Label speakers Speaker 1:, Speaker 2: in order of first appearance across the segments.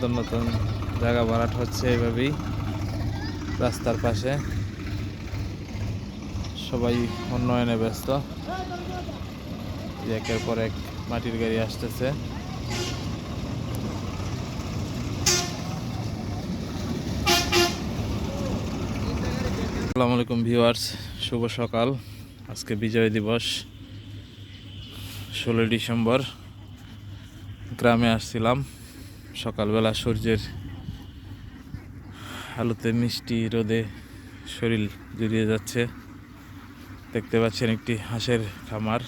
Speaker 1: নতুন নতুন জায়গা ভরাট হচ্ছে এইভাবেই রাস্তার পাশে। সবাই উন্নয়নে ব্যস্ত। একের পর এক মাটির গাড়ি আসতেছে। আসসালামু আলাইকুম ভিউয়ার্স, শুভ সকাল। আজকে বিজয় দিবস, ষোলোই ডিসেম্বর। গ্রামে আসছিলাম। সকালবেলা সূর্যের আলোতে মিষ্টি রোদে শরীর জুড়িয়ে যাচ্ছে। দেখতে পাচ্ছেন একটি হাঁসের খামার।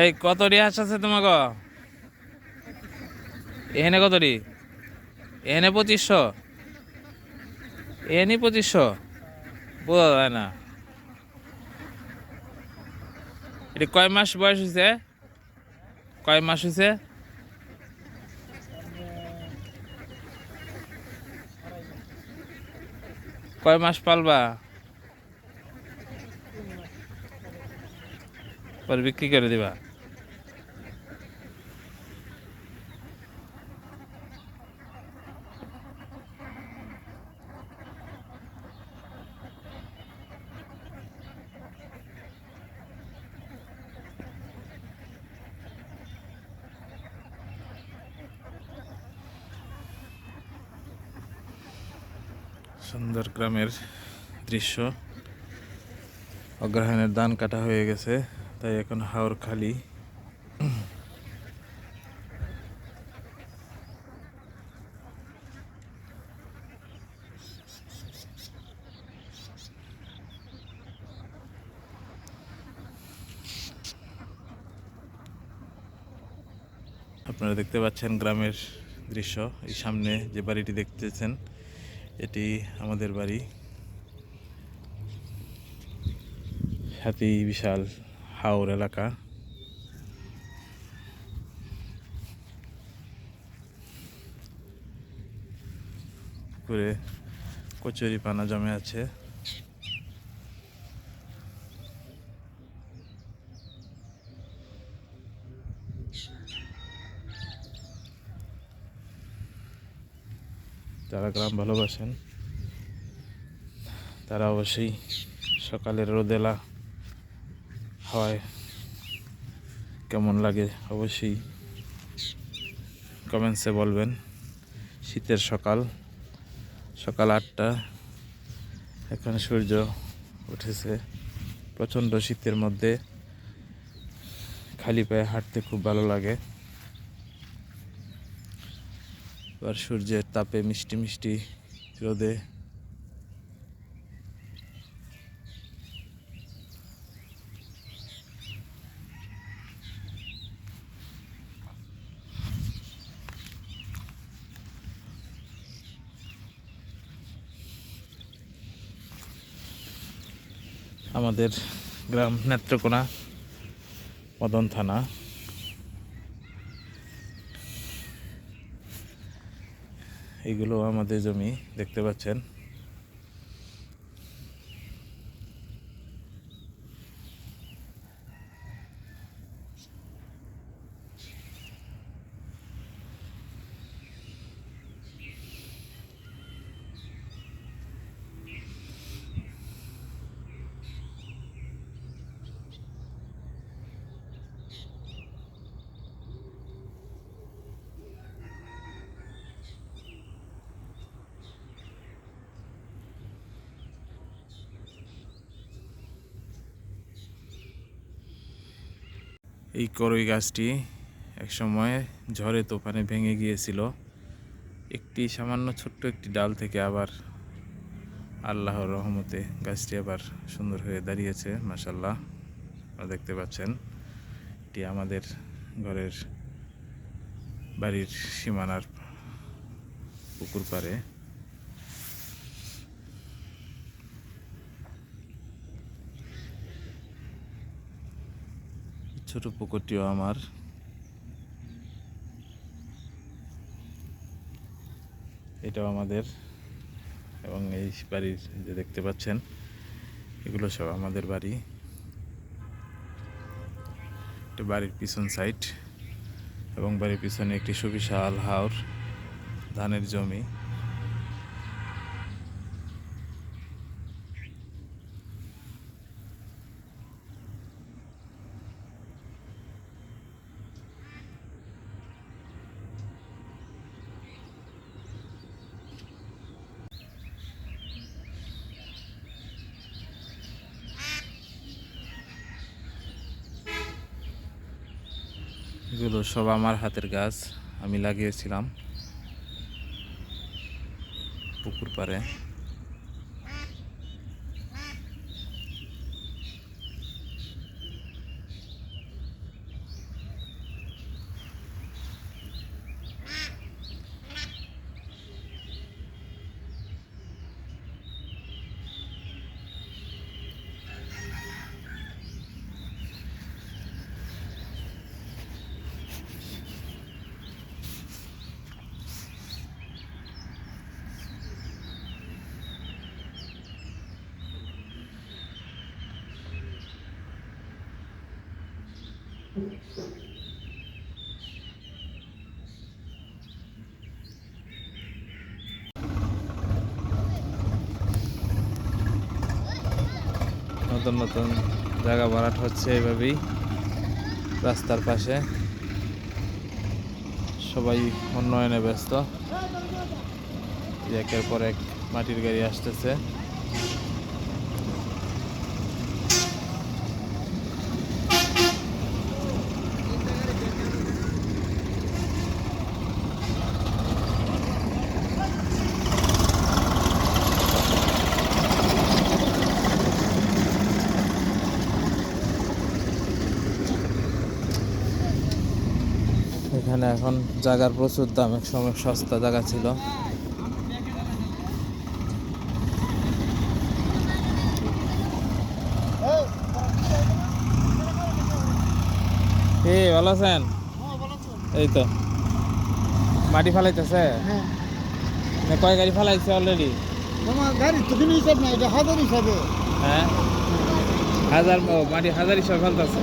Speaker 1: এই কত হাঁস আছে তোমাকে এখানে কতটি এখানে পঁচিশশো। এখানে পঁচিশশো। বোঝা যায় না। এটি কয় মাস বয়স হয়েছে? কয় মাস হয়েছে? কয় মাস পালবা? পরে বিক্রি করে দিবা। সুন্দর গ্রামের দৃশ্য। অগ্রহায়ণের দান কাটা হয়ে গেছে, তাই এখন হাওর খালি। আপনারা দেখতে পাচ্ছেন গ্রামের দৃশ্য। এই সামনে যে বাড়িটি দেখতেছেন এটি আমাদের বাড়ি। হাতি বিশাল হাওর এলাকা। করে কচুরি পানা জমে আছে। যারা গ্রাম ভালোবাসেন, তারা অবশ্যই সকালের রোদেলা হয়। কেমন লাগে অবশ্যই কমেন্টসে বলবেন। শীতের সকাল সকাল আটটা, এখন সূর্য উঠেছে প্রচণ্ড শীতের মধ্যে। খালি পায়ে হাঁটতে খুব ভালো লাগে। এবার সূর্যের তাপে মিষ্টি মিষ্টি রোদে। আমাদের গ্রাম নেত্রকোনা মদন থানা। এইগুলো আমাদের জমি দেখতে পাচ্ছেন। এই করই গাছটি একসময় ঝড়ে তোফানে ভেঙে গিয়েছিল। একটি সামান্য ছোট্ট একটি ডাল থেকে আবার আল্লাহর রহমতে গাছটি আবার সুন্দর হয়ে দাঁড়িয়েছে মাসাল্লাহ আপনারা দেখতে পাচ্ছেন, এটি আমাদের ঘরের বাড়ির সীমানার পুকুর পাড়ে। ছোট পুকুরটিও আমার। এটাও আমাদের এবং এই বাড়ির যে দেখতে পাচ্ছেন, এগুলো সব আমাদের বাড়ি। একটা বাড়ির পিছন সাইড এবং বাড়ির পিছনে একটি সুবিশাল হাওর, ধানের জমি। এগুলো সব আমার হাতের গাছ আমি লাগিয়েছিলাম। পুকুর পাড়ে। নতুন নতুন জায়গা ভরাট হচ্ছে এভাবেই রাস্তার পাশে। সবাই উন্নয়নে ব্যস্ত। একের পর এক মাটির গাড়ি আসতেছে। এখানে এখন জায়গার প্রচুর দাম এক সময় সস্তা জায়গা ছিল। এ ভালো আছেন? এই তো। মাটি ফালাইতেছে?
Speaker 2: হ্যাঁ
Speaker 1: কয় গাড়ি ফালাইছে অলরেডি
Speaker 2: গাড়ি তো কোনো হিসাব নাই এটা হাজার হিসাবে।
Speaker 1: হ্যাঁ? হাজার মাটি হাজার হিসাবে ফেলতেছে।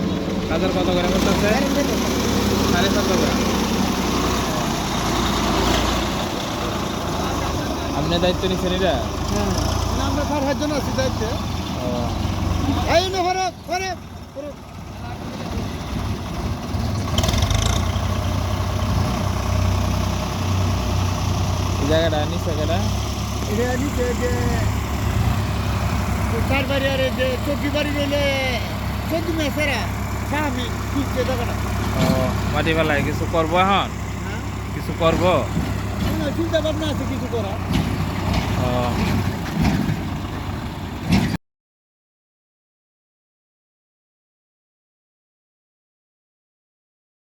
Speaker 1: হাজার কত করে ফেলতেছে সাড়ে সাত হাজার। আপনি দায়িত্ব নিচ্ছেন এটা?
Speaker 2: হ্যাঁ। আমরা হাজার আছি দায়িত্বে। এই।
Speaker 1: জায়গাটা
Speaker 2: এটা নিচে যে যে চার বাড়ি আর যে চৌকি বাড়ি রইলে চোদ্দ মেসেরা কিনছে টাকাটা
Speaker 1: ও মাটি ফেলায় কিছু করব এখন?
Speaker 2: হ্যাঁ।
Speaker 1: কিছু করব?
Speaker 2: চিন্তা ভাবনা আছে কিছু করা